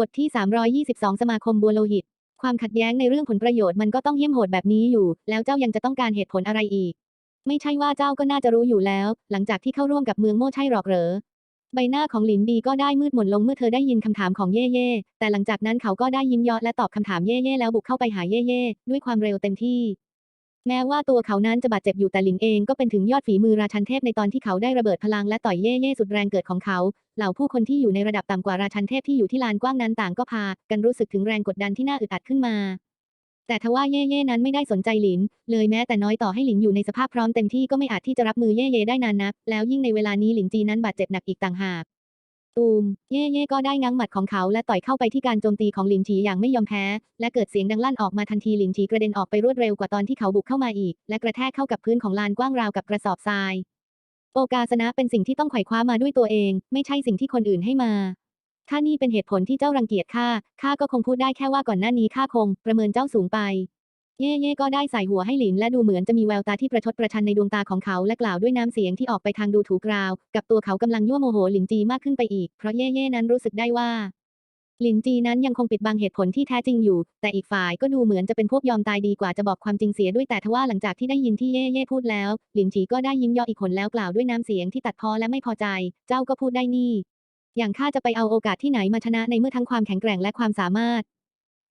บทที่ 322 สมาคมบัวโลหิต ความขัดแย้งในเรื่องผลประโยชน์มันก็ต้องเหี้ยมโหดแบบนี้อยู่ แล้วเจ้ายังจะต้องการเหตุผลอะไรอีก ไม่ใช่ว่าเจ้าก็น่าจะรู้อยู่แล้ว หลังจากที่เข้าร่วมกับเมืองโม่ใช่หรอกเหรอ ใบหน้าของหลินดีก็ได้มืดหม่นลงเมื่อเธอได้ยินคำถามของเย่เย่แต่หลังจากนั้นเขาก็ได้ยิ้มเยาะและตอบคำถามเย่เย่แล้วบุกเข้าไปหาเย่เย่ด้วยความเร็วเต็มที่ แม้ว่าตัวเขานั้นจะบาดเจ็บอยู่แต่หลินเองก็เป็นถึงยอดฝีมือราชันเทพในตอนที่เขาได้ระเบิดพลังและต่อยเย่เย่สุดแรงเกิดของเขา เหล่าผู้คนที่อยู่ในระดับต่ำกว่าราชันเทพที่อยู่ที่ลานกว้างนั้นต่างก็พา กันรู้สึกถึงแรงกดดันที่น่าอึดอัดขึ้นมา แต่ทว่าเย่เย่นั้นไม่ได้สนใจหลิน เลยแม้แต่น้อยต่อให้หลินอยู่ในสภาพพร้อมเต็มที่ก็ไม่อาจที่จะรับมือเย่เย่ได้นานนัก แล้วยิ่งในเวลานี้หลินจีนั้นบาดเจ็บหนักอีกต่างหาก ตูม เย่เย่ก็ได้ง้างหมัดของเขาและต่อยเข้าไปที่การโจมตีของหลินฉีอย่างไม่ยอมแพ้ และเกิดเสียงดังลั่นออกมาทันทีหลินฉีกระเด็นออกไปรวดเร็วกว่าตอนที่เขาบุกเข้ามาอีก และกระแทกเข้ากับพื้นของลานกว้างราวกับกระสอบทราย โอกาสนะเป็นสิ่งที่ต้องไขว่คว้ามาด้วยตัวเอง ไม่ใช่สิ่งที่คนอื่นให้มาถ้านี่เป็นเหตุผลที่เจ้ารังเกียจข้าข้าก็คงพูดได้แค่ว่าก่อนหน้านี้ข้าคง ประเมินเจ้าสูงไป เย่เย่ก็ได้ใส่หัวให้หลินและดูเหมือนจะมีแววตาที่ประชดประชันในดวงตาของเขาและกล่าวด้วยน้ำเสียงที่ออกไปทางดูถูกราว กับตัวเขากำลังยั่วโมโหหลินจีมากขึ้นไปอีก เพราะเย่เย่นั้นรู้สึกได้ว่า หลินจีนั้นยังคงปิดบังเหตุผลที่แท้จริงอยู่ แต่อีกฝ่ายก็ดูเหมือนจะเป็นพวกยอมตายดีกว่าจะบอกความจริงเสียด้วยแต่ทว่าหลังจากที่ได้ยินที่เย่เย่พูดแล้ว หลินจีก็ได้ยิ้มย่ออีกคนแล้วกล่าวด้วยน้ำเสียงที่ตัดพ้อและไม่พอใจ เจ้าก็พูดได้นี่ อย่างข้าจะไปเอาโอกาสที่ไหนมาชนะในเมื่อทั้งความแข็งแกร่งและความสามารถ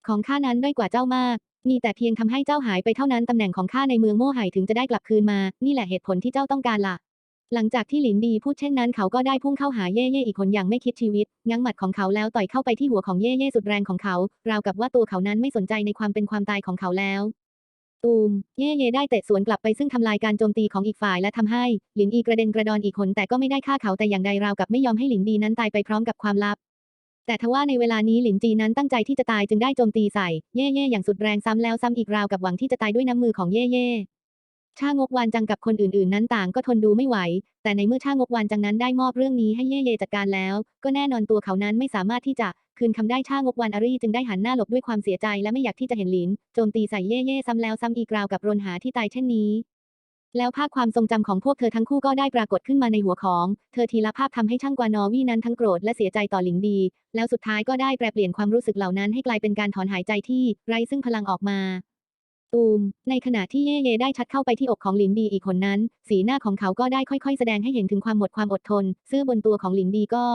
ของข้านั้นด้อยกว่าเจ้ามาก มีแต่เพียงทำให้เจ้าหายไปเท่านั้นตำแหน่งของข้าในเมืองโม่ไห่ถึงจะได้กลับคืนมา นี่แหละเหตุผลที่เจ้าต้องการล่ะ หลังจากที่หลินดีพูดเช่นนั้นเขาก็ได้พุ่งเข้าหาเย่เย่อีกคนอย่างไม่คิดชีวิต งั้งหมัดของเขาแล้วต่อยเข้าไปที่หัวของเย่เย่สุดแรงของเขา ราวกับว่าตัวเขานั้นไม่สนใจในความเป็นความตายของเขาแล้วตูมเย่เย่ได้เตะสวนกลับไปซึ่งทำลายการโจมตีของอีกฝ่ายและทำให้หลินอีกระเด็นกระดอนอีกคนแต่ก็ไม่ได้ฆ่าเขาแต่อย่างใดราวกับไม่ยอมให้หลินดีนั้นตายไปพร้อมกับความลับ แต่ทว่าในเวลานี้หลินจีนั้นตั้งใจที่จะตายจึงได้โจมตีใส่ เย่เย่อย่างสุดแรงซ้ำแล้วซ้ำอีกราวกับหวังที่จะตายด้วยน้ำมือของเย่เย่ช่างกวานจังกับคนอื่นๆ นั้นต่างก็ทนดูไม่ไหว แต่ในเมื่อช่างกวานจังนั้นได้มอบเรื่องนี้ให้เย่เย่จัดการแล้ว ก็แน่นอนตัวเขานั้นไม่สามารถที่จะคืนคำได้ช่างกวานอารีจึงได้หันหน้าหลบด้วยความเสียใจและไม่อยากที่จะเห็นหลินโจมตีใส่เย่เย่ซ้ำแล้วซ้ำอีกราวกับรนหาที่ตายเช่นนี้ แล้วภาพความทรงจำของพวกเธอทั้งคู่ก็ได้ปรากฏขึ้นมาในหัวของ เธอทีละภาพทำให้ช่างกวานอวีนั้นทั้งโกรธและเสียใจต่อหลิงดี แล้วสุดท้ายก็ได้แปลเปลี่ยนความรู้สึกเหล่านั้นให้กลายเป็นการถอนหายใจที่ไร้ซึ่งพลังออกมาตูม ในขณะที่เย่เย่ได้ชัดเข้าไปที่อกของหลินดีอีกคนนั้น สีหน้าของเขาก็ได้ค่อยๆ แสดงให้เห็นถึงความหมดความอดทน เสื้อบนตัวของหลินดีก็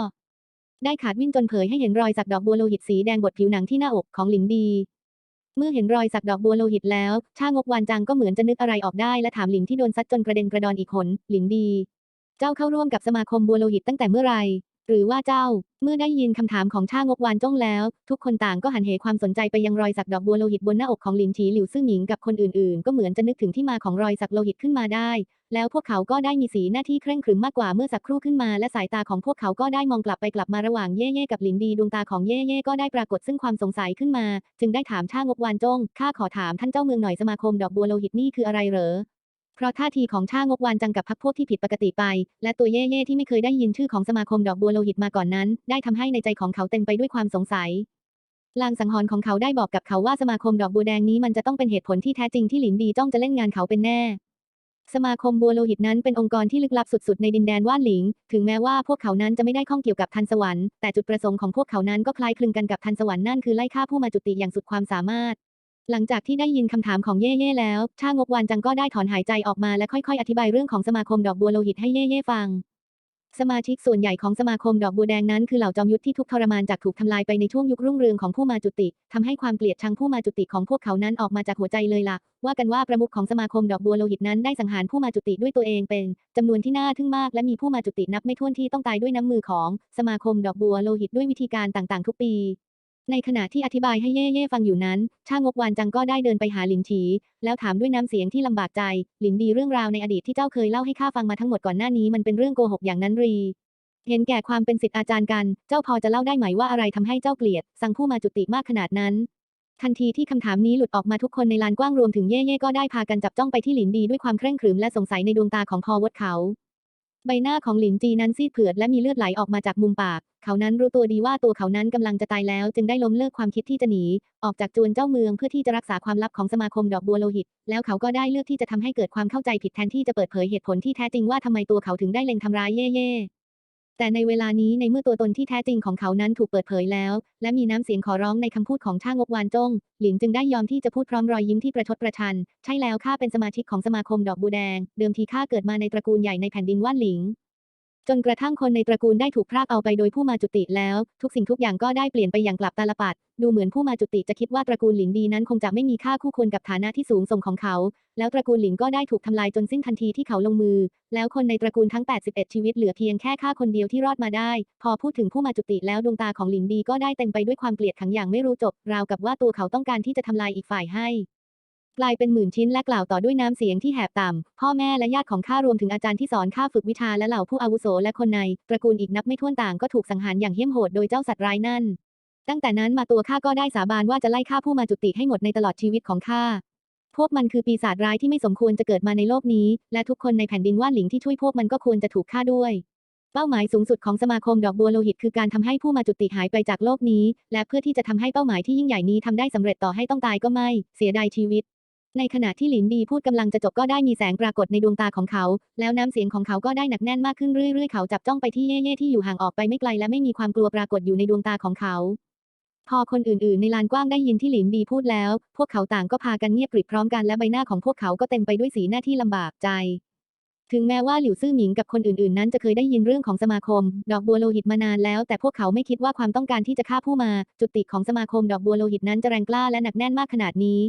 ได้ขาดวิ่นจนเผยให้เห็นรอยสักดอกบัวโลหิตสีแดงบดผิวหนังที่หน้าอกของหลินดี เมื่อเห็นรอยสักดอกบัวโลหิตแล้วช่างกวานจังก็เหมือนจะนึกอะไรออกได้และถามหลินที่โดนซัดจนกระเด็นกระดอนอีกคนหลินดี เจ้าเข้าร่วมกับสมาคมบัวโลหิตตั้งแต่เมื่อไหร่หรือว่าเจ้า เมื่อได้ยินคำถามของช่างกวานจ้องแล้ว ทุกคนต่างก็หันเหความสนใจไปยังรอยสักดอกบัวโลหิตบนหน้าอกของหลินฉีหลิวซื่อหมิงกับคนอื่นๆ ก็เหมือนจะนึกถึงที่มาของรอยสักโลหิตขึ้นมาได้ แล้วพวกเขาก็ได้มีสีหน้าที่เคร่งครึมมากกว่าเมื่อสักครู่ขึ้นมาและสายตาของพวกเขาก็ได้มองกลับไปกลับมาระหว่างเย่เย่กับหลินดีดวงตาของเย่เย่ก็ได้ปรากฏซึ่งความสงสัยขึ้นมา จึงได้ถามช่างกวานจงข้าขอถามท่านเจ้าเมืองหน่อยสมาคมดอกบัวโลหิตนี่คืออะไรเหรอเพราะท่าทีของช่างกวานจังกับพักพวกที่ผิดปกติไป และตัวเย่เย่ที่ไม่เคยได้ยินชื่อของสมาคมดอกบัวโลหิตมาก่อนนั้น ได้ทำให้ในใจของเขาเต็มไปด้วยความสงสัยลางสังหรณ์ของเขาได้บอกกับเขาว่าสมาคมดอกบัวแดงนี้มันจะต้องเป็นเหตุผลที่แท้จริงที่หลินดีจ้องจะเล่นงานเขาเป็นแน่ สมาคมบัวโลหิตนั้นเป็นองค์กรที่ลึกลับสุดๆ ในดินแดนว่านหลิง ถึงแม้ว่าพวกเขานั้นจะไม่ได้ข้องเกี่ยวกับทันสวรรค์ แต่จุดประสงค์ของพวกเขานั้นก็คล้ายคลึงกันกับทันสวรรค์นั่นคือไล่ฆ่าผู้มาจุติอย่างสุดความสามารถ หลังจากที่ได้ยินคำถามของเย่เย่แล้ว ช่างกวานจังก็ได้ถอนหายใจออกมาและค่อยๆ อธิบายเรื่องของสมาคมดอกบัวโลหิตให้เย่เย่ฟัง สมาชิกส่วนใหญ่ของสมาคมดอกบัวแดงนั้นคือเหล่าจอมยุทธที่ทุกข์ทรมานจากถูกทำลายไปในช่วงยุครุ่งเรืองของผู้มาจุติทำให้ความเกลียดชังผู้มาจุติของพวกเขานั้นออกมาจากหัวใจเลยล่ะ ว่ากันว่าประมุขของสมาคมดอกบัวโลหิตนั้นได้สังหารผู้มาจุติด้วยตัวเองเป็นจำนวนที่น่าทึ่งมากและมีผู้มาจุตินับไม่ถ้วนที่ต้องตายด้วยน้ำมือของสมาคมดอกบัวโลหิตด้วยวิธีการต่างๆ ทุกปี ในขณะที่อธิบายให้เย่เย่ฟังอยู่นั้น ช่างกวานจังก็ได้เดินไปหาหลินฉีแล้วถามด้วยน้ำเสียงที่ลำบากใจ หลินดีเรื่องราวในอดีตที่เจ้าเคยเล่าให้ข้าฟังมาทั้งหมดก่อนหน้านี้มันเป็นเรื่องโกหกอย่างนั้นรี เห็นแก่ความเป็นศิษย์อาจารย์กัน เจ้าพอจะเล่าได้ไหมว่าอะไรทำให้เจ้าเกลียด สังผู้มาจุติมากขนาดนั้น ทันทีที่คำถามนี้หลุดออกมาทุกคนในลานกว้างรวมถึงเย่เย่ก็ได้พากันจับจ้องไปที่หลินดีด้วยความเคร่งครึมและสงสัยในดวงตาของพอวดเขา ใบหน้าของหลินจีนั้นซีดเผือดและมีเลือดไหลออกมาจากมุมปาก เขานั้นรู้ตัวดีว่าตัวเขานั้นกำลังจะตายแล้ว จึงได้ล้มเลิกความคิดที่จะหนี ออกจากจวนเจ้าเมืองเพื่อที่จะรักษาความลับของสมาคมดอกบัวโลหิต แล้วเขาก็ได้เลือกที่จะทำให้เกิดความเข้าใจผิดแทนที่จะเปิดเผยเหตุผลที่แท้จริงว่าทำไมตัวเขาถึงได้เล็งทำร้ายเย่เย่ แต่ในเวลานี้ในเมื่อตัวตนที่แท้จริงของเขานั้นถูกเปิดเผยแล้ว และมีน้ำเสียงขอร้องในคำพูดของช่างงกวานจง หลินจึงได้ยอมที่จะพูดพร้อมรอยยิ้มที่ประชดประชัน ใช่แล้วข้าเป็นสมาชิกของสมาคมดอกบูแดง เดิมทีข้าเกิดมาในตระกูลใหญ่ในแผ่นดินว่านหลิง จนกระทั่งคนในตระกูลได้ถูกพรากเอาไปโดยผู้มาจุติแล้ว ทุกสิ่งทุกอย่างก็ได้เปลี่ยนไปอย่างกลับตาลปัด ดูเหมือนผู้มาจุติจะคิดว่าตระกูลหลินดีนั้นคงจะไม่มีค่าคู่ควรกับฐานะที่สูงส่งของเขา แล้วตระกูลหลินก็ได้ถูกทำลายจนสิ้นทันทีที่เขาลงมือ แล้วคนในตระกูลทั้ง 81 ชีวิตเหลือเพียงแค่ข้าคนเดียวที่รอดมาได้ พอพูดถึงผู้มาจุติแล้วดวงตาของหลินดีก็ได้เต็มไปด้วยความเกลียดขังอย่างไม่รู้จบ ราวกับว่าตัวเขาต้องการที่จะทำลายอีกฝ่ายให้ กลายเป็นหมื่นชิ้นและกล่าวต่อด้วยน้ำเสียงที่แหบต่ำ พ่อแม่และญาติของข้ารวมถึงอาจารย์ที่สอนข้าฝึกวิชาและเหล่าผู้อาวุโสและคนในตระกูลอีกนับไม่ถ้วนต่างก็ถูกสังหารอย่างเหี้ยมโหดโดยเจ้าสัตว์ร้ายนั่น ตั้งแต่นั้นมาตัวข้าก็ได้สาบานว่าจะไล่ฆ่าผู้มาจุติให้หมดในตลอดชีวิตของข้าพวกมันคือปีศาจร้ายที่ไม่สมควรจะเกิดมาในโลกนี้ และทุกคนในแผ่นดินว่านหลิงที่ช่วยพวกมันก็ควรจะถูกฆ่าด้วย เป้าหมายสูงสุดของสมาคมดอกบัวโลหิตคือการทำให้ผู้มาจุติหายไปจากโลกนี้ และเพื่อที่จะทำให้เป้าหมายที่ยิ่งใหญ่นี้ทำได้สำเร็จต่อให้ต้องตายก็ไม่ เสียดายชีวิต ในขณะที่หลินดีพูดกำลังจะจบก็ได้มีแสงปรากฏในดวงตาของเขา แล้วน้ำเสียงของเขาก็ได้หนักแน่นมากขึ้นเรื่อยๆ เขาจับจ้องไปที่เย่ๆที่อยู่ห่างออกไปไม่ไกลและไม่มีความกลัวปรากฏอยู่ในดวงตาของเขา พอคนอื่นๆ ในลานกว้างได้ยินที่หลินดีพูดแล้ว พวกเขาต่างก็พากันเงียบกริบพร้อมกันและใบหน้าของพวกเขาก็เต็มไปด้วยสีหน้าที่ลำบากใจถึงแม้ว่าหลิวซื่อหมิงกับคนอื่นๆ นั้นจะเคยได้ยินเรื่องของสมาคม ดอกบัวโลหิตมานานแล้ว แต่พวกเขาไม่คิดว่าความต้องการที่จะฆ่าผู้มา จุติของสมาคมดอกบัวโลหิตนั้นจะแรงกล้าและหนักแน่นมากขนาดนี้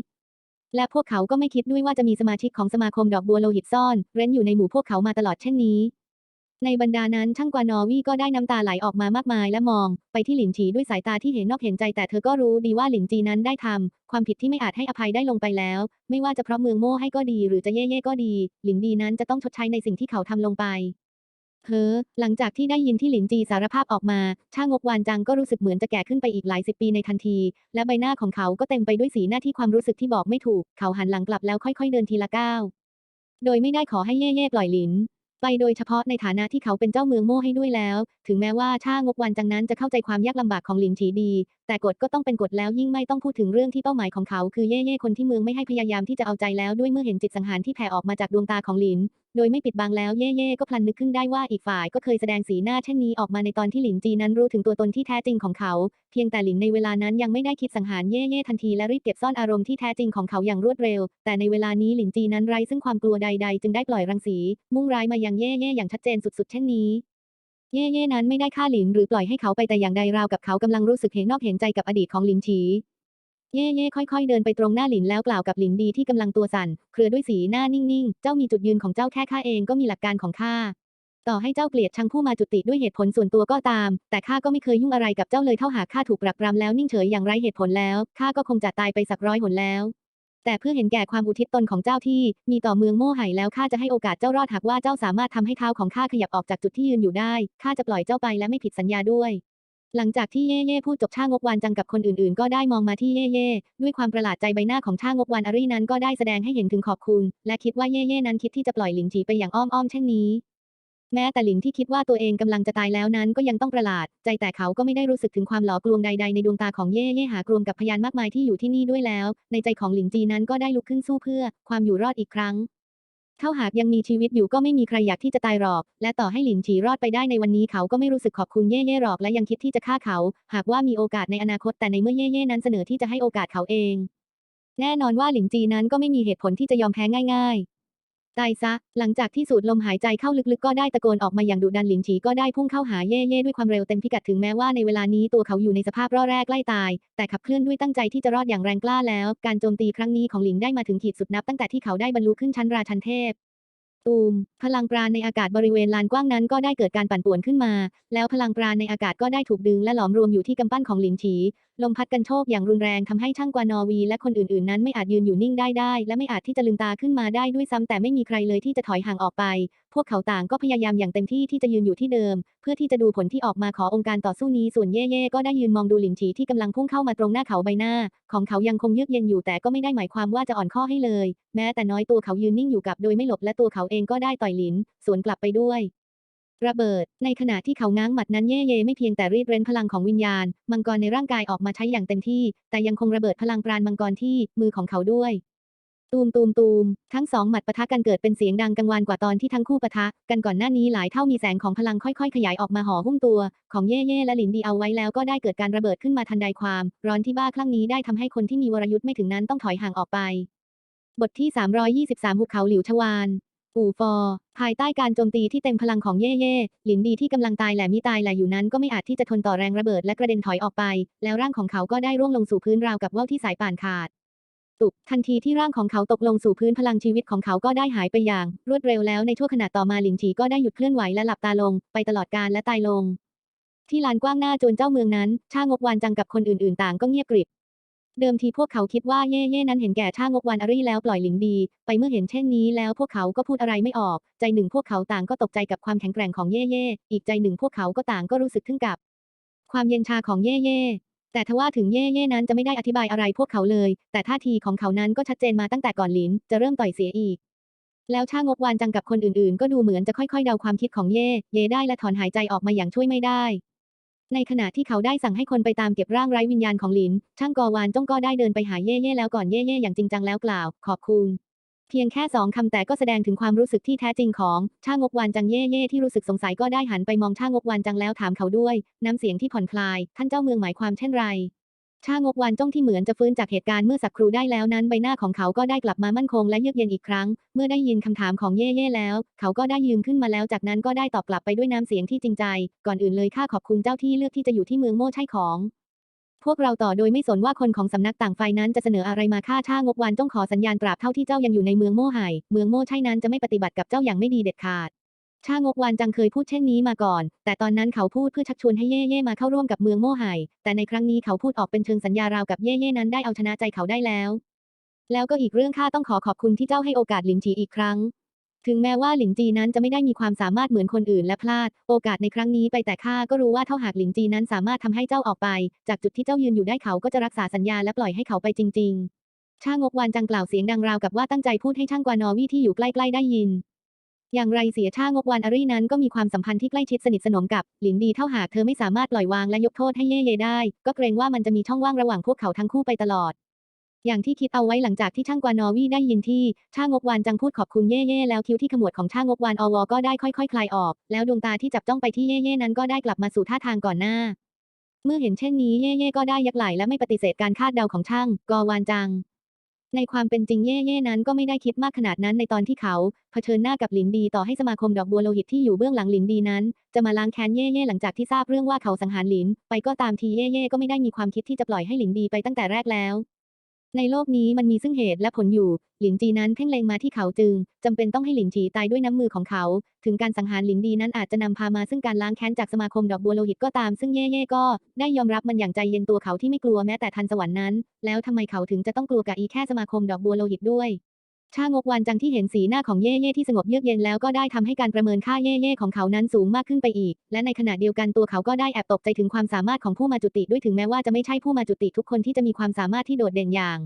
และพวกเขาก็ไม่คิดด้วยว่าจะมีสมาชิกของสมาคมดอกบัวโลหิตซ่อน เร้นอยู่ในหมู่พวกเขามาตลอดเช่นนี้ ในบรรดานั้นช่างกวานอวี่ก็ได้น้ำตาไหลออกมามากมายและมอง ไปที่หลินฉีด้วยสายตาที่เห็นนอกเห็นใจแต่เธอก็รู้ดีว่าหลินจีนั้นได้ทำความผิดที่ไม่อาจให้อภัยได้ลงไปแล้ว ไม่ว่าจะเพราะเมืองโม่ให้ก็ดีหรือจะเย่เย่ก็ดี หลินดีนั้นจะต้องชดใช้ในสิ่งที่เขาทำลงไป เฮ้อ หลังจากที่ได้ยินที่หลินจีสารภาพออกมา ช่างงกวานจังก็รู้สึกเหมือนจะแก่ขึ้นไปอีกหลายสิบปีในทันที และใบหน้าของเขาก็เต็มไปด้วยสีหน้าที่ความรู้สึกที่บอกไม่ถูก เขาหันหลังกลับแล้วค่อย ๆ เดินทีละก้าว โดยไม่ได้ขอให้เย่เย่ปล่อยหลิน ไปโดยเฉพาะในฐานะที่เขาเป็นเจ้าเมืองโม่ให้ด้วยแล้ว ถึงแม้ว่าช่างงกวันจังนั้นจะเข้าใจความยากลำบากของหลินฉีดี แต่กฎก็ต้องเป็นกฎแล้วยิ่งไม่ต้องพูดถึงเรื่องที่เป้าหมายของเขา คือเย่เย่คนที่เมืองไม่ให้พยายามที่จะเอาใจแล้วด้วยเมื่อเห็นจิตสังหารที่แผ่ออกมาจากดวงตาของหลิน โดยไม่ปิดบังแล้วเย่เย่ก็พลันนึกขึ้นได้ว่าอีกฝ่ายก็เคยแสดงสีหน้าเช่นนี้ออกมาในตอนที่หลินจีนั้นรู้ถึงตัวตนที่แท้จริงของเขา เพียงแต่หลินในเวลานั้นยังไม่ได้คิดสังหารเย่เย่ทันทีและรีบเก็บซ่อนอารมณ์ที่แท้จริงของเขาอย่างรวดเร็ว แต่ในเวลานี้หลินจีนั้นไร้ซึ่งความกลัวใด ๆ จึงได้ปล่อยรังสี มุ่งร้ายมายังเย่เย่อย่างชัดเจนสุดๆ เช่นนี้เย่เย่นั้นไม่ได้ฆ่าหลินหรือปล่อยให้เขาไปแต่อย่างใดราวกับเขากำลังรู้สึกเห็นนอกเห็นใจกับอดีตของหลินฉี เย่เย่ค่อยๆ เดินไปตรงหน้าหลินแล้วกล่าวกับหลินดีที่กำลังตัวสั่น เครือด้วยสีหน้านิ่งๆ เจ้ามีจุดยืนของเจ้าแค่ข้าเองก็มีหลักการของข้า ต่อให้เจ้าเกลียดชังผู้มาจุติด้วยเหตุผลส่วนตัวก็ตาม แต่ข้าก็ไม่เคยยุ่งอะไรกับเจ้าเลยเท่าหากข้าถูกปรักปรำแล้วนิ่งเฉยอย่างไร้เหตุผลแล้ว ข้าก็คงจะตายไปสักร้อยหนแล้ว แต่เพื่อเห็นแก่ความอุทิศตนของเจ้าที่มีต่อเมืองโม่ไห่แล้วข้าจะให้โอกาสเจ้ารอดหากว่าเจ้าสามารถทำให้เท้าของข้าขยับออกจากจุดที่ยืนอยู่ได้ ข้าจะปล่อยเจ้าไปและไม่ผิดสัญญาด้วย หลังจากที่เย่เย่พูดจบช่างงกวานจังกับคนอื่นๆ ก็ได้มองมาที่เย่เย่ด้วยความประหลาดใจใบหน้าของช่างงกวานอารีนั้นก็ได้แสดงให้เห็นถึงขอบคุณ และคิดว่าเย่เย่นั้นคิดที่จะปล่อยหลินฉีไปอย่างอ้อมๆเช่นนี้ แม้แต่หลินที่คิดว่าตัวเองกำลังจะตายแล้วนั้นก็ยังต้องประหลาด ใจแต่เขาก็ไม่ได้รู้สึกถึงความหลอกลวงใดๆ ในดวงตาของเย่เย่หากรวมกับพยานมากมายที่อยู่ที่นี่ด้วยแล้ว ในใจของหลินจีนั้นก็ได้ลุกขึ้นสู้เพื่อ ความอยู่รอดอีกครั้ง เท่าหากยังมีชีวิตอยู่ก็ไม่มีใครอยากที่จะตายหรอก และต่อให้หลินฉีรอดไปได้ในวันนี้เขาก็ไม่รู้สึกขอบคุณเย่เย่หรอกและยังคิดที่จะฆ่าเขา หากว่ามีโอกาสในอนาคตแต่ในเมื่อเย่เย่นั้นเสนอที่จะให้โอกาสเขาเอง แน่นอนว่าหลินจีนั้นก็ไม่มีเหตุผลที่จะยอมแพ้ง่าย ๆ ตายซะ หลังจากที่สูดลมหายใจเข้าลึกๆ ก็ได้ตะโกนออกมาอย่างดุดันหลินฉีก็ได้พุ่งเข้าหาเย่เย่ด้วยความเร็วเต็มพิกัดถึงแม้ว่าในเวลานี้ตัวเขาอยู่ในสภาพร่อแรกใกล้ตาย แต่ขับเคลื่อนด้วยตั้งใจที่จะรอดอย่างแรงกล้าแล้ว การโจมตีครั้งนี้ของหลินได้มาถึงขีดสุดนับตั้งแต่ที่เขาได้บรรลุขึ้นชั้นราชันเทพตูมพลังปราณในอากาศบริเวณลานกว้างนั้นก็ได้เกิดการปั่นป่วนขึ้นมา แล้วพลังปราณในอากาศก็ได้ถูกดึงและหลอมรวมอยู่ที่กำปั้นของหลินฉี ลมพัดกันโชกอย่างรุนแรงทำให้ช่างกวานอวี และคนอื่นๆนั้นไม่อาจยืนอยู่นิ่งได้ได้ และไม่อาจที่จะลืมตาขึ้นมาได้ด้วยซ้ำแต่ไม่มีใครเลยที่จะถอยห่างออกไป พวกเขาต่างก็พยายามอย่างเต็มที่ที่จะยืนอยู่ที่เดิม เพื่อที่จะดูผลที่ออกมาขอองค์การต่อสู้นี้ส่วนเย่เย่ก็ได้ยืนมองดูหลินฉีที่กำลังพุ่งเข้ามาตรงหน้าเขาใบหน้า ของเขายังคงเยือกเย็นอยู่แต่ก็ไม่ได้หมายความว่าจะอ่อนข้อให้เลย แม้แต่น้อยตัวเขายืนนิ่งอยู่กับโดยไม่หลบและตัวเขาเองก็ได้ต่อยหลินสวนกลับไปด้วย ระเบิด ในขณะที่เขาง้างหมัดนั้นเย่เย่ไม่เพียงแต่รีดเร้นพลังของวิญญาณ มังกรในร่างกายออกมาใช้อย่างเต็มที่ แต่ยังคงระเบิดพลังปราณมังกรที่มือของเขาด้วย ตูมตูมตูม ทั้งสองหมัดปะทะกันเกิดเป็นเสียงดังกังวานกว่าตอนที่ทั้งคู่ปะทะ กันก่อนหน้านี้หลายเท่ามีแสงของพลังค่อยๆ ขยายออกมาห่อหุ้มตัว ของเย่เย่และหลินดีเอาไว้แล้วก็ได้เกิดการระเบิดขึ้นมาทันใดความ ร้อนที่บ้าคลั่งนี้ได้ทำให้คนที่มีวรยุทธ์ไม่ถึงนั้นต้องถอยห่างออกไป บทที่ 323 หุบเขาหลิวชวานู่ฟอ ภายใต้การโจมตีที่เต็มพลังของเย่เย่หลินดีที่กำลังตายแหลมิตายแหลอยู่นั้นก็ไม่อาจที่จะทนต่อแรงระเบิดและกระเด็นถอยออกไป แล้วร่างของเขาก็ได้ร่วงลงสู่พื้นราวกับว่าวที่สายป่านขาดตุบทันทีที่ร่างของเขาตกลงสู่พื้นพลังชีวิตของเขาก็ได้หายไปอย่าง รวดเร็วแล้วในชั่วขณะต่อมาหลินฉีก็ได้หยุดเคลื่อนไหวและหลับตาลง ไปตลอดกาลและตายลง ที่ลานกว้างหน้าโจนเจ้าเมืองนั้น ช่างกวานจังกับคนอื่นๆ ต่างก็เงียบกริบ เดิมทีพวกเขาคิดว่าเย่เย่นั้นเห็นแก่ชางกวานอารีแล้วปล่อยหลิงดี ไปเมื่อเห็นเช่นนี้แล้วพวกเขาก็พูดอะไรไม่ออก ใจหนึ่งพวกเขาต่างก็ตกใจกับความแข็งแกร่งของเย่เย่อีกใจหนึ่งพวกเขาก็ต่างก็รู้สึกทึ่งกับ ความเย็นชาของเย่เย่แต่ทว่าถึงเย่เย่นั้นจะไม่ได้อธิบายอะไรพวกเขาเลย แต่ท่าทีของเขานั้นก็ชัดเจนมาตั้งแต่ก่อนหลินจะเริ่มต่อยเสียอีก แล้วช่างงกวานจังกับคนอื่นๆ ก็ดูเหมือนจะค่อยๆเดาความคิดของเย่เย่ได้และถอนหายใจออกมาอย่างช่วยไม่ได้ ในขณะที่เขาได้สั่งให้คนไปตามเก็บร่างไร้วิญญาณของหลิน ช่างกอวานจ้องก็ได้เดินไปหาเย่เย่แล้วก่อนเย่เย่อย่างจริงจังแล้วกล่าว ขอบคุณ เพียงแค่สองคำแต่ก็แสดงถึงความรู้สึกที่แท้จริงของช่างงกวานจังเย่เย่ที่รู้สึกสงสัยก็ได้หันไปมองช่างงกวานจังแล้วถามเขาด้วย น้ำเสียงที่ผ่อนคลาย ท่านเจ้าเมืองหมายความเช่นไร ช่างงกวานจ้องที่เหมือนจะฟื้นจากเหตุการณ์เมื่อสักครู่ได้แล้วนั้นใบหน้าของเขาก็ได้กลับมามั่นคงและเยือกเย็นอีกครั้ง เมื่อได้ยินคำถามของเย่เย่แล้ว เขาก็ได้ยืนขึ้นมาแล้วจากนั้นก็ได้ตอบกลับไปด้วยน้ำเสียงที่จริงใจ ก่อนอื่นเลยข้าขอบคุณเจ้าที่เลือกที่จะอยู่ที่เมืองโม่ใช่ของ พวกเราต่อโดยไม่สนว่าคนของสำนักต่างฝ่ายนั้นจะเสนออะไรมาฆ่าช่างกวานจ้องขอสัญญาณตราบเท่าที่เจ้ายังอยู่ในเมืองโม่ไห่เมืองโม่ใช่นั้นจะไม่ปฏิบัติกับเจ้าอย่างไม่ดีเด็ดขาด ช่างกวานจังเคยพูดเช่นนี้มาก่อน แต่ตอนนั้นเขาพูดเพื่อชักชวนให้เย่เย่มาเข้าร่วมกับเมืองโม่ไห่แต่ในครั้งนี้เขาพูดออกเป็นเชิงสัญญาราวกับเย่เย่นั้นได้เอาชนะใจเขาได้แล้ว แล้วก็อีกเรื่องข้าต้องขอขอบคุณที่เจ้าให้โอกาสหลินจีอีกครั้ง ถึงแม้ว่าหลินจีนั้นจะไม่ได้มีความสามารถเหมือนคนอื่นและพลาด โอกาสในครั้งนี้ไปแต่ข้าก็รู้ว่าเท่าหากหลินจีนั้นสามารถทำให้เจ้าออกไป จากจุดที่เจ้ายืนอยู่ได้เขาก็จะรักษาสัญญาและปล่อยให้เขาไปจริง ๆ ช่างกวานจังกล่าวเสียงดังราวกับว่าตั้งใจพูดให้ช่างกวานอวี่ที่อยู่ใกล้ๆได้ยิน อย่างไรเสียช่างกวานอารีนั้นก็มีความสัมพันธ์ที่ใกล้ชิดสนิทสนมกับ หลินดีเท่าหากเธอไม่สามารถปล่อยวางและยกโทษให้เย่เยได้ ก็เกรงว่ามันจะมีช่องว่างระหว่างพวกเขาทั้งคู่ไปตลอด อย่างที่คิดเอาไว้หลังจากที่ช่างกวานอวี่ได้ยินที่ช่างงกวานจังพูดขอบคุณเย่เย่แล้วคิ้วที่ขมวดของช่างงกวานอวก็ได้ค่อยๆคลายออก แล้วดวงตาที่จับจ้องไปที่เย่เย่นั้นก็ได้กลับมาสู่ท่าทางก่อนหน้า เมื่อเห็นเช่นนี้เย่เย่ก็ได้ยักไหลและไม่ปฏิเสธการคาดเดาของช่างกอวานจัง ในความเป็นจริงเย่เย่นั้นก็ไม่ได้คิดมากขนาดนั้นในตอนที่เขาเผชิญหน้ากับหลินดีต่อให้สมาคมดอกบัวโลหิตที่อยู่เบื้องหลังหลินดีนั้น จะมาล้างแค้นเย่เย่หลังจากที่ทราบเรื่องว่าเขาสังหารหลิน ไปก็ตามทีเย่เย่ก็ไม่ได้มีความคิดที่จะปล่อยให้หลินดีไปตั้งแต่แรกแล้ว ในโลกนี้มันมีซึ่งเหตุและผลอยู่ หลินจีนั้นเพ่งเล็งมาที่เขาจึงจำเป็นต้องให้หลินฉีตายด้วยน้ำมือของเขา ถึงการสังหารหลินดีนั้นอาจจะนำพามาซึ่งการล้างแค้นจากสมาคมดอกบัวโลหิตก็ตาม ซึ่งเย่เย่ก็ได้ยอมรับมันอย่างใจเย็นตัวเขาที่ไม่กลัวแม้แต่ทันสวรรค์นั้น แล้วทำไมเขาถึงจะต้องกลัวกับอีแค่สมาคมดอกบัวโลหิตด้วย ช่างกวานจังที่เห็นสีหน้าของเย่เย่ที่สงบเยือกเย็นแล้วก็ได้ทำให้การประเมินค่าเย่เย่ของเขานั้นสูงมากขึ้นไปอีก และในขณะเดียวกันตัวเขาก็ได้แอบตกใจถึงความสามารถของผู้มาจุติด้วยถึงแม้ว่าจะไม่ใช่ผู้มาจุติทุกคนที่จะมีความสามารถที่โดดเด่นอย่าง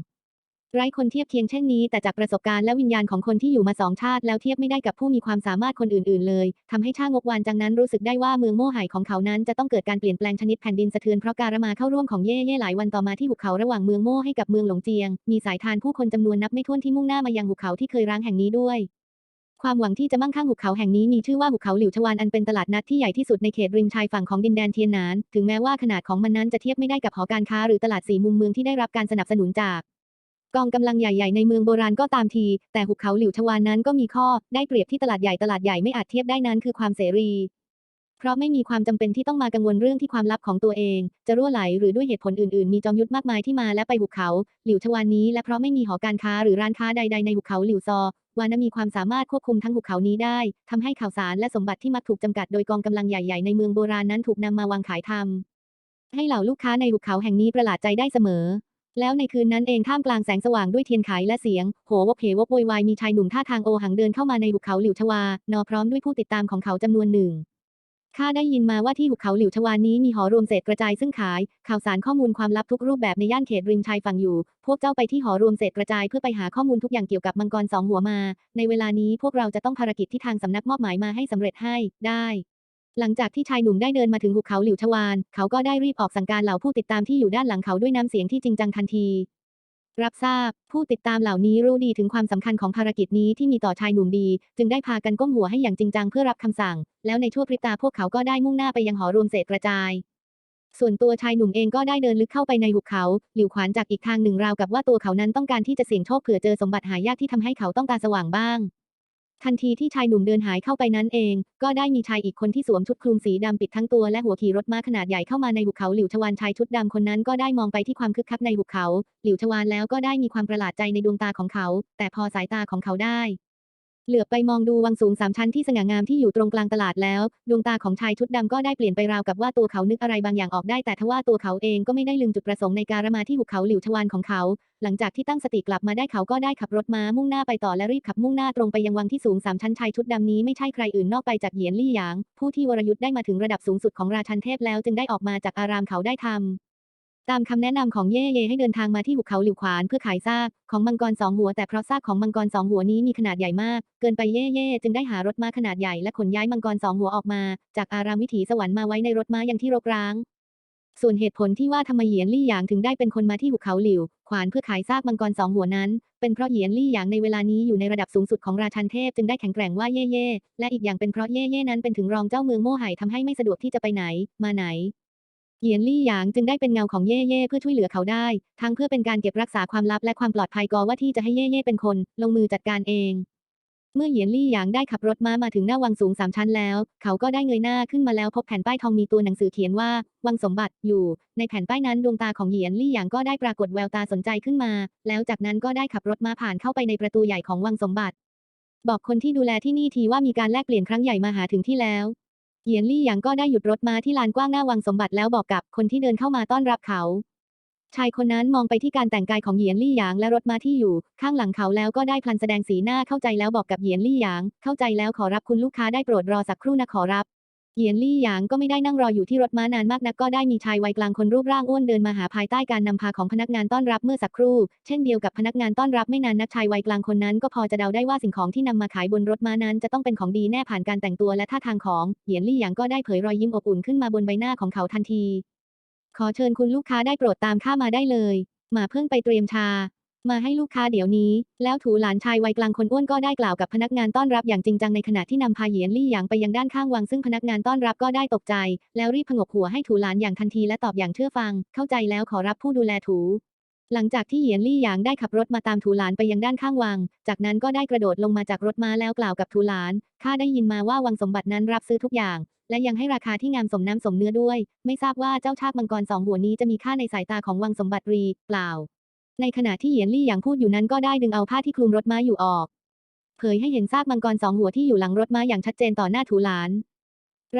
ไร้คนเทียบเคียงเช่นนี้ แต่จากประสบการณ์และวิญญาณของคนที่อยู่มาสองชาติแล้วเทียบไม่ได้กับผู้มีความสามารถคนอื่น ๆ เลยทำให้ช่างกวานจังนั้นรู้สึกได้ว่าเมืองโม่ไห่ของเขานั้นจะต้องเกิดการเปลี่ยนแปลงชนิดแผ่นดินสะเทือนเพราะการมาเข้าร่วมของเย่เย่หลายวันต่อมาที่หุบเขาระหว่างเมืองโม่ให้กับเมืองหลงเจียง มีสายทานผู้คนจำนวนนับไม่ถ้วนที่มุ่งหน้ามายังหุบเขาที่เคยร้างแห่งนี้ด้วยความหวังที่จะมั่งคั่งหุบเขาแห่งนี้มีชื่อว่าหุบเขาหลิวชวานอันเป็นตลาดนัดที่ใหญ่ที่สุดในเขตริมชายฝั่งของดินแดนเทียนนาน ถึงแม้ว่าขนาดของมันนั้นจะเทียบไม่ได้กับหอการค้าหรือตลาดสีมุมเมืองที่ได้รับการสนับสนุนจาก กองกำลังใหญ่ๆในเมืองโบราณก็ตามที แต่หุบเขาหลิวชวานนั้นก็มีข้อ ได้เปรียบที่ตลาดใหญ่ตลาดใหญ่ไม่อาจเทียบได้นั้นคือความเสรี เพราะไม่มีความจำเป็นที่ต้องมากังวลเรื่องที่ความลับของตัวเอง จะรั่วไหลหรือด้วยเหตุผลอื่นๆ มีจอมยุทธมากมายที่มาและไปหุบเขา หลิวชวานนี้ และเพราะไม่มีหอการค้าหรือร้านค้าใด ๆในหุบเขาหลิวซอวานะมีความสามารถควบคุมทั้งหุบเขานี้ได้ทำให้ข่าวสารและสมบัติที่มักถูกจำกัดโดยกองกำลังใหญ่ๆในเมืองโบราณนั้นถูกนำมาวางขายทำให้เหล่าลูกค้าในหุบเขาแห่งนี้ประหลาดใจได้เสมอ แล้วในคืนนั้นเองท่ามกลางแสงสว่างด้วยเทียนไขและเสียง โหวกเหวกโวยวายมีชายหนุ่มท่าทางโอหังเดินเข้ามาในหุบเขาหลิวชวา นอพร้อมด้วยผู้ติดตามของเขาจำนวนหนึ่งข้าได้ยินมาว่าที่หุบเขาหลิวชวานนี้มีหอรวมเศษกระจายซึ่งขาย ข่าวสารข้อมูลความลับทุกรูปแบบในย่านเขตริมชายฝั่งอยู่ พวกเจ้าไปที่หอรวมเศษกระจายเพื่อไปหาข้อมูลทุกอย่างเกี่ยวกับมังกรสองหัวมา ในเวลานี้พวกเราจะต้องภารกิจที่ทางสำนักมอบหมายมาให้สำเร็จให้ได้ หลังจากที่ชายหนุ่มได้เดินมาถึงหุบเขาหลิวชวาน เขาก็ได้รีบออกสั่งการเหล่าผู้ติดตามที่อยู่ด้านหลังเขาด้วยน้ำเสียงที่จริงจังทันที รับทราบ ผู้ติดตามเหล่านี้รู้ดีถึงความสำคัญของภารกิจนี้ที่มีต่อชายหนุ่มดี จึงได้พากันก้มหัวให้อย่างจริงจังเพื่อรับคำสั่ง แล้วในชั่วพริบตาพวกเขาก็ได้มุ่งหน้าไปยังหอรวมเศษกระจายส่วนตัวชายหนุ่มเองก็ได้เดินลึกเข้าไปในหุบเขา หลิวขวานจากอีกทางหนึ่งราวกับว่าตัวเขานั้นต้องการที่จะเสี่ยงโชคเผื่อเจอสมบัติหายากที่ทำให้เขาต้องตาสว่างบ้าง ทันทีที่ชายหนุ่มเดินหายเข้าไปนั้นเอง ก็ได้มีชายอีกคนที่สวมชุดคลุมสีดำปิดทั้งตัวและหัวขี่รถม้าขนาดใหญ่เข้ามาในหุบเขาหลิวชวานชายชุดดำคนนั้นก็ได้มองไปที่ความคึกคักในหุบเขา หลิวชวานแล้วก็ได้มีความประหลาดใจในดวงตาของเขา แต่พอสายตาของเขาได้ เหลือบไปมองดูวังสูงสามชั้นที่สง่างามที่อยู่ตรงกลางตลาดแล้ว ดวงตาของชายชุดดำก็ได้เปลี่ยนไปราวกับว่าตัวเขานึกอะไรบางอย่างออกได้แต่ทว่าตัวเขาเองก็ไม่ได้ลืมจุดประสงค์ในการมาที่หุบเขาหลิวชวานของเขา หลังจากที่ตั้งสติกลับมาได้เขาก็ได้ขับรถม้ามุ่งหน้าไปต่อและรีบขับมุ่งหน้าตรงไปยังวังที่สูงสามชั้นชายชุดดำนี้ไม่ใช่ใครอื่นนอกไปจากเหยียนลี่หยาง ผู้ที่วรยุทธ์ได้มาถึงระดับสูงสุดของราชันเทพแล้วจึงได้ออกมาจากอารามเขาได้ทำ ตามคำแนะนำของเย่เย่ให้เดินทางมาที่หุบเขาหลิวขวานเพื่อขายซากของมังกรสองหัวแต่เพราะซากของมังกรสองหัวนี้มีขนาดใหญ่มาก เกินไปเย่เย่จึงได้หารถม้าขนาดใหญ่และขนย้ายมังกรสองหัวออกมา จากอารามวิถีสวรรค์มาไว้ในรถม้าอยังที่รกร้าง ส่วนเหตุผลที่ว่าทำไมเหยียนลี่หยางถึงได้เป็นคนมาที่หุบเขาหลิวขวานเพื่อขายซากมังกรสองหัวนั้น เป็นเพราะเหยียนลี่หยางในเวลานี้อยู่ในระดับสูงสุดของราชันเทพจึงได้แข็งแกร่งว่าเย่เย่และอีกอย่างเป็นเพราะเย่เย่นั้นเป็นถึงรองเจ้าเมืองโม่ไห่ทำให้ไม่สะดวกที่จะไปไหน มาไหน เหยียนลี่หยางจึงได้เป็นเงาของเย่เย่เพื่อช่วยเหลือเขาได้ ทั้งเพื่อเป็นการเก็บรักษาความลับและความปลอดภัยกอว่าที่จะให้เย่เย่เป็นคน ลงมือจัดการเอง เมื่อเหยียนลี่หยางได้ขับรถม้ามาถึงหน้าวังสูงสามชั้นแล้ว เขาก็ได้เงยหน้าขึ้นมาแล้วพบแผ่นป้ายทองมีตัวหนังสือเขียนว่า วังสมบัติอยู่ ในแผ่นป้ายนั้นดวงตาของเหยียนลี่หยางก็ได้ปรากฏแววตาสนใจขึ้นมา แล้วจากนั้นก็ได้ขับรถม้าผ่านเข้าไปในประตูใหญ่ของวังสมบัติ บอกคนที่ดูแลที่นี่ทีว่ามีการแลกเปลี่ยนครั้งใหญ่มาหาถึงที่แล้ว เหยียนลี่หยางก็ได้หยุดรถม้าที่ลานกว้างหน้าวังสมบัติแล้วบอกกับคนที่เดินเข้ามาต้อนรับเขา ชายคนนั้นมองไปที่การแต่งกายของเหยียนลี่หยางและรถม้าที่อยู่ ข้างหลังเขาแล้วก็ได้พลันแสดงสีหน้าเข้าใจแล้วบอกกับเหยียนลี่หยาง เข้าใจแล้วขอรับคุณลูกค้าได้โปรดรอสักครู่นะขอรับ เหยียนลี่หยางก็ไม่ได้นั่งรออยู่ที่รถม้านานมากนักก็ได้มีชายวัยกลางคนรูปร่างอ้วนเดินมาหาภายใต้การนำพาของพนักงานต้อนรับเมื่อสักครู่ เช่นเดียวกับพนักงานต้อนรับไม่นานนักชายวัยกลางคนนั้นก็พอจะเดาได้ว่าสิ่งของที่นำมาขายบนรถม้านั้นจะต้องเป็นของดีแน่ผ่านการแต่งตัวและท่าทางของเหยียนลี่หยางก็ได้เผยรอยยิ้มอบอุ่นขึ้นมาบนใบหน้าของเขาทันที ขอเชิญคุณลูกค้าได้โปรดตามข้ามาได้เลย มาเพิ่งไปเตรียมชา มาให้ลูกค้าเดี๋ยวนี้ แล้วถูหลานชายวัยกลางคนอ้วนก็ได้กล่าวกับพนักงานต้อนรับอย่างจริงจังในขณะที่นำพาเหยียนลี่หยางไปยังด้านข้างวังซึ่งพนักงานต้อนรับก็ได้ตกใจ แล้วรีบผงกหัวให้ถูหลานอย่างทันทีและตอบอย่างเชื่อฟัง เข้าใจแล้วขอรับผู้ดูแลถูหลังจากที่เหยียนลี่หยางได้ขับรถมาตามถูหลานไปยังด้านข้างวัง จากนั้นก็ได้กระโดดลงมาจากรถม้าแล้วกล่าวกับถูหลาน ข้าได้ยินมาว่าวังสมบัตินั้นรับซื้อทุกอย่าง และยังให้ราคาที่งามสมน้ำสมเนื้อด้วย ไม่ทราบว่าเจ้าชากมังกรสองหัวนี้จะมีค่าในสายตาของวังสมบัติหรีเปล่า ในขณะที่เหยียนลี่หยางพูดอยู่นั้นก็ได้ดึงเอาผ้าที่คลุมรถม้าอยู่ออก เผยให้เห็นซากมังกรสองหัวที่อยู่หลังรถม้าอย่างชัดเจนต่อหน้าถูหลาน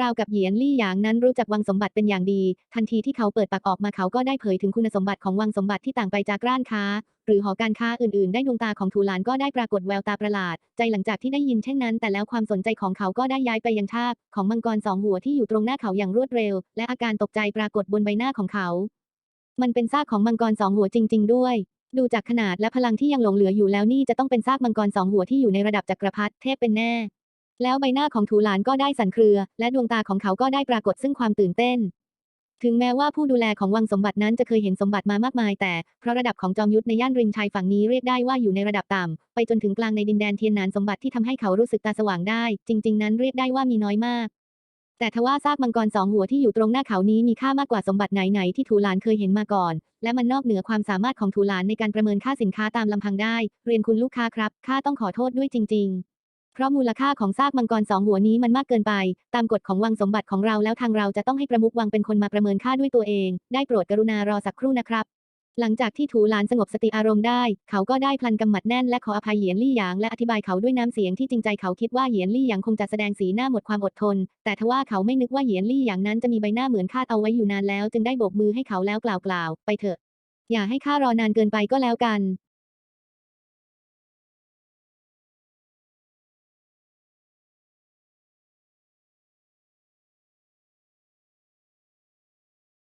ราวกับเหยียนลี่หยางนั้นรู้จักวังสมบัติเป็นอย่างดี ทันทีที่เขาเปิดปากออกมาเขาก็ได้เผยถึงคุณสมบัติของวังสมบัติที่ต่างไปจากร้านค้า หรือหอการค้าอื่นๆ ได้ดวงตาของถูหลานก็ได้ปรากฏแววตาประหลาด ใจหลังจากที่ได้ยินเช่นนั้น แต่แล้วความสนใจของเขาก็ได้ย้ายไปยังทากของมังกรสองหัวที่อยู่ตรงหน้าเขาอย่างรวดเร็ว และอาการตกใจปรากฏบนใบหน้าของเขา มันเป็นซากของมังกรสองหัวจริง ๆ ด้วย ดูจากขนาดและพลังที่ยังหลงเหลืออยู่แล้วนี่จะต้องเป็นซากมังกรสองหัวที่อยู่ในระดับจักรพรรดิเทพเป็นแน่ แล้วใบหน้าของถูหลานก็ได้สั่นเครือ และดวงตาของเขาก็ได้ปรากฏซึ่งความตื่นเต้น ถึงแม้ว่าผู้ดูแลของวังสมบัตินั้นจะเคยเห็นสมบัติมามากมาย แต่เพราะระดับของจอมยุทธในย่านริมชายฝั่งนี้เรียกได้ว่าอยู่ในระดับต่ำไปจนถึงกลางในดินแดนเทียนนานสมบัติที่ทำให้เขารู้สึกตาสว่างได้ จริง ๆ นั้นเรียกได้ว่ามีน้อยมาก แต่ทว่าซากมังกรสองหัวที่อยู่ตรงหน้าเขานี้มีค่ามากกว่าสมบัติไหนๆที่ถูหลานเคยเห็นมาก่อน และมันนอกเหนือความสามารถของถูหลานในการประเมินค่าสินค้าตามลำพังได้ เรียนคุณลูกค้าครับข้าต้องขอโทษด้วยจริง ๆเพราะมูลค่าของซากมังกรสองหัวนี้มันมากเกินไป ตามกฎของวังสมบัติของเราแล้วทางเราจะต้องให้ประมุขวังเป็นคนมาประเมินค่าด้วยตัวเอง ได้โปรดกรุณารอสักครู่นะครับ หลังจากที่ถูหลานสงบสติอารมณ์ได้ เขาก็ได้พลันกำหมัดแน่นและขออภัยเหยียนลี่หยางและอธิบายเขาด้วยน้ำเสียงที่จริงใจเขาคิดว่าเหยียนลี่หยางคงจะแสดงสีหน้าหมดความอดทน แต่ทว่าเขาไม่นึกว่าเหยียนลี่หยางนั้นจะมีใบหน้าเหมือนคาดเอาไว้อยู่นานแล้ว จึงได้โบกมือให้เขาแล้วกล่าวกล่าวๆไปเถอะ อย่าให้ข้ารอนานเกินไปก็แล้วกัน